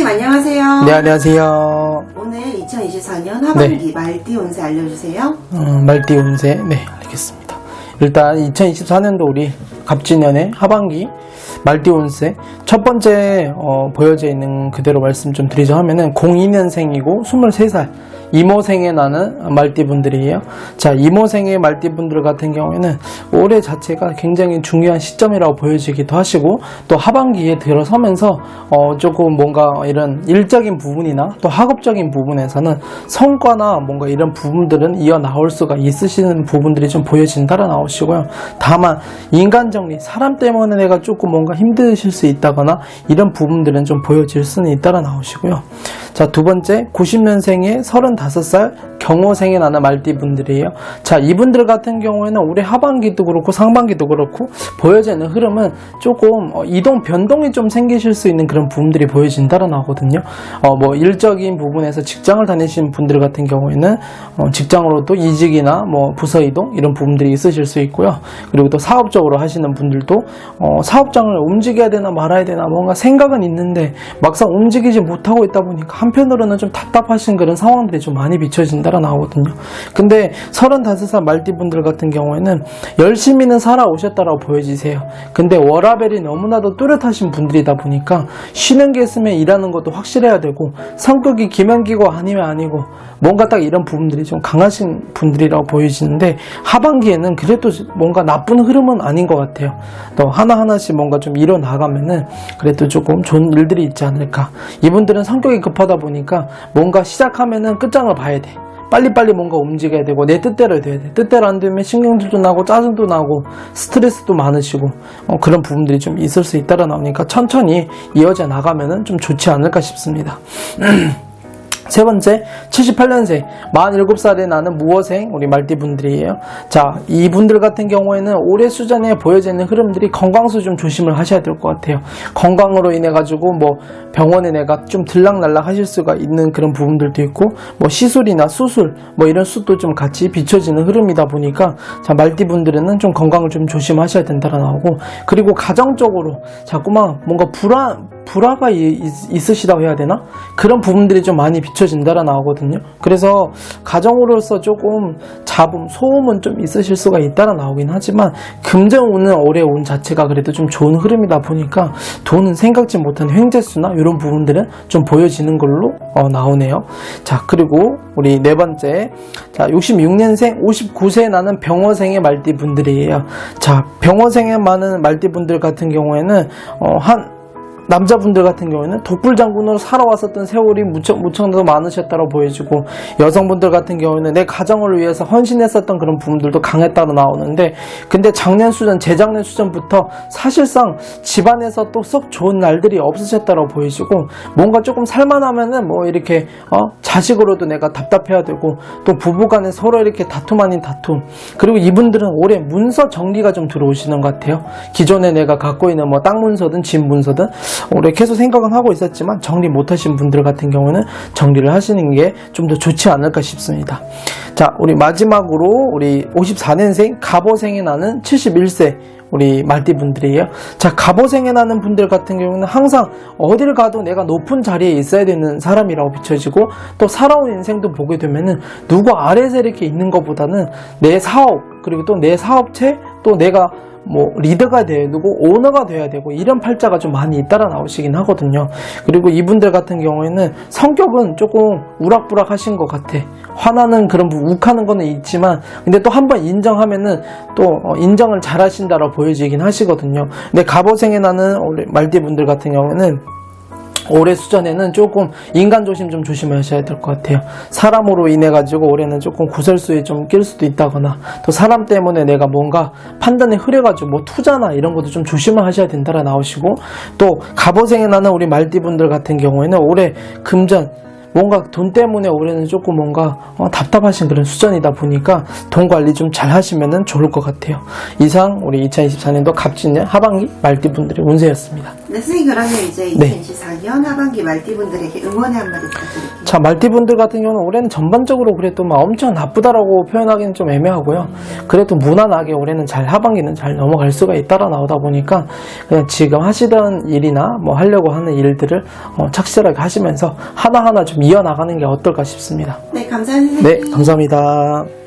안녕하세요. 네, 안녕하세요. 오늘 2024년 하반기 말띠 운세 알려주세요. 어, 말띠 운세. 네, 알겠습니다. 일단 2024년도 우리 갑진년의 하반기 말띠 운세 첫 번째 어, 보여져 있는 그대로 말씀 좀 드리자 하면은 02년생이고 23살 이모생에 나는 말띠분들이에요. 자, 이모생의 말띠분들 같은 경우에는 올해 자체가 굉장히 중요한 시점이라고 보여지기도 하시고 또 하반기에 들어서면서 어, 조금 뭔가 이런 일적인 부분이나 또 학업적인 부분에서는 성과나 뭔가 이런 부분들은 이어 나올 수가 있으시는 부분들이 좀 보여진다라 나오시고요. 다만 인간 정리, 사람 때문에 내가 조금 뭔가 힘드실 수 있다거나 이런 부분들은 좀 보여질 수는 있다라 나오시고요. 자, 두 번째, 90년생의 35살 경호생에 나는 말띠 분들이에요. 자, 이분들 같은 경우에는 올해 하반기도 그렇고 상반기도 그렇고 보여지는 흐름은 조금 어, 이동 변동이 좀 생기실 수 있는 그런 부분들이 보여진다라 나오거든요. 어, 뭐 일적인 부분에서 직장을 다니시는 분들 같은 경우에는 어, 직장으로도 이직이나 뭐 부서 이동 이런 부분들이 있으실 수 있고요. 그리고 또 사업적으로 하시는 분들도 어, 사업장을 움직여야 되나 말아야 되나 뭔가 생각은 있는데 막상 움직이지 못하고 있다 보니까 한편으로는 좀 답답하신 그런 상황들이 좀 많이 비춰진다 라 나오거든요. 근데 35살 말띠분들 같은 경우에는 열심히는 살아오셨다라고 보여지세요. 근데 워라벨이 너무나도 뚜렷하신 분들이다 보니까 쉬는 게 있으면 일하는 것도 확실해야 되고 성격이 기면기고 아니면 아니고 뭔가 딱 이런 부분들이 좀 강하신 분들이라고 보여지는데 하반기에는 그래도 뭔가 나쁜 흐름은 아닌 것 같아요. 또 하나하나씩 뭔가 좀 이뤄나가면은 그래도 조금 좋은 일들이 있지 않을까. 이분들은 성격이 급하다 보니까 뭔가 시작하면은 끝장을 봐야 돼. 빨리빨리 뭔가 움직여야 되고 내 뜻대로 돼야 돼. 뜻대로 안 되면 신경질도 나고 짜증도 나고 스트레스도 많으시고 어, 그런 부분들이 좀 있을 수 있다라 나오니까 천천히 이어져 나가면은 좀 좋지 않을까 싶습니다. 세 번째, 78년생, 47살에 나는 무어생, 우리 말띠분들이에요. 자, 이분들 같은 경우에는 올해 수전에 보여지는 흐름들이 건강수 좀 조심을 하셔야 될 것 같아요. 건강으로 인해가지고 뭐 병원에 내가 좀 들락날락 하실 수가 있는 그런 부분들도 있고, 뭐 시술이나 수술, 뭐 이런 수도 좀 같이 비춰지는 흐름이다 보니까, 자, 말띠분들은 좀 건강을 좀 조심하셔야 된다라 나오고, 그리고 가정적으로 자꾸만 뭔가 불안, 불화가 있으시다고 해야 되나? 그런 부분들이 좀 많이 비춰진다라 나오거든요. 그래서 가정으로서 조금 잡음, 소음은 좀 있으실 수가 있다라 나오긴 하지만 금전운은 올해 운 자체가 그래도 좀 좋은 흐름이다 보니까 돈은 생각지 못한 횡재수나 이런 부분들은 좀 보여지는 걸로 어, 나오네요. 자, 그리고 우리 네 번째. 자, 66년생 59세 나는 병어생의 말띠 분들이에요. 자, 병어생에 많은 말띠 분들 같은 경우에는 어, 한 남자분들 같은 경우에는 독불 장군으로 살아왔었던 세월이 무척 무척 더 많으셨다고 보여지고 여성분들 같은 경우에는 내 가정을 위해서 헌신했었던 그런 부분들도 강했다고 나오는데 근데 작년 수전 재작년 수전부터 사실상 집안에서 또 썩 좋은 날들이 없으셨다고 보이시고 뭔가 조금 살만하면은 뭐 이렇게 어 자식으로도 내가 답답해야 되고 또 부부간에 서로 이렇게 다툼 아닌 다툼. 그리고 이분들은 올해 문서 정리가 좀 들어오시는 것 같아요. 기존에 내가 갖고 있는 뭐 땅 문서든 집 문서든 올해 계속 생각은 하고 있었지만 정리 못하신 분들 같은 경우는 정리를 하시는 게 좀 더 좋지 않을까 싶습니다. 자, 우리 마지막으로 우리 54년생 갑오생에 나는 71세 우리 말띠분들이에요. 자, 갑오생에 나는 분들 같은 경우는 항상 어딜 가도 내가 높은 자리에 있어야 되는 사람이라고 비춰지고 또 살아온 인생도 보게 되면은 누구 아래에서 이렇게 있는 것보다는 내 사업 그리고 또 내 사업체 또 내가 뭐 리더가 돼야 되고 오너가 돼야 되고 이런 팔자가 좀 많이 잇따라 나오시긴 하거든요. 그리고 이분들 같은 경우에는 성격은 조금 우락부락 하신 것 같아. 화나는 그런 부- 욱하는 거는 있지만 근데 또 한 번 인정하면은 또 어, 인정을 잘 하신다라고 보여지긴 하시거든요. 근데 갑오생에 나는 우리 말띠분들 같은 경우에는 올해 수전에는 조금 인간 조심 좀 조심하셔야 될 것 같아요. 사람으로 인해 가지고 올해는 조금 구설수에 좀 낄 수도 있다거나 또 사람 때문에 내가 뭔가 판단이 흐려가지고 뭐 투자나 이런 것도 좀 조심을 하셔야 된다라 나오시고 또 갑오생에 나는 우리 말띠분들 같은 경우에는 올해 금전 뭔가 돈 때문에 올해는 조금 뭔가 어, 답답하신 그런 수전이다 보니까 돈 관리 좀 잘 하시면 좋을 것 같아요. 이상 우리 2024년도 갑진년 하반기 말띠분들의 운세였습니다. 네, 선생님 그러면 이제 네. 2024년 하반기 말띠분들에게 응원의 한마디 부탁드릴게요. 자, 말띠분들 같은 경우는 올해는 전반적으로 그래도 막 엄청 나쁘다라고 표현하기는 좀 애매하고요. 그래도 무난하게 올해는 잘, 하반기는 잘 넘어갈 수가 있다라 나오다 보니까 그냥 지금 하시던 일이나 뭐 하려고 하는 일들을 어, 착실하게 하시면서 하나하나 좀 이어나가는 게 어떨까 싶습니다. 네, 감사합니다. 네, 선생님. 감사합니다.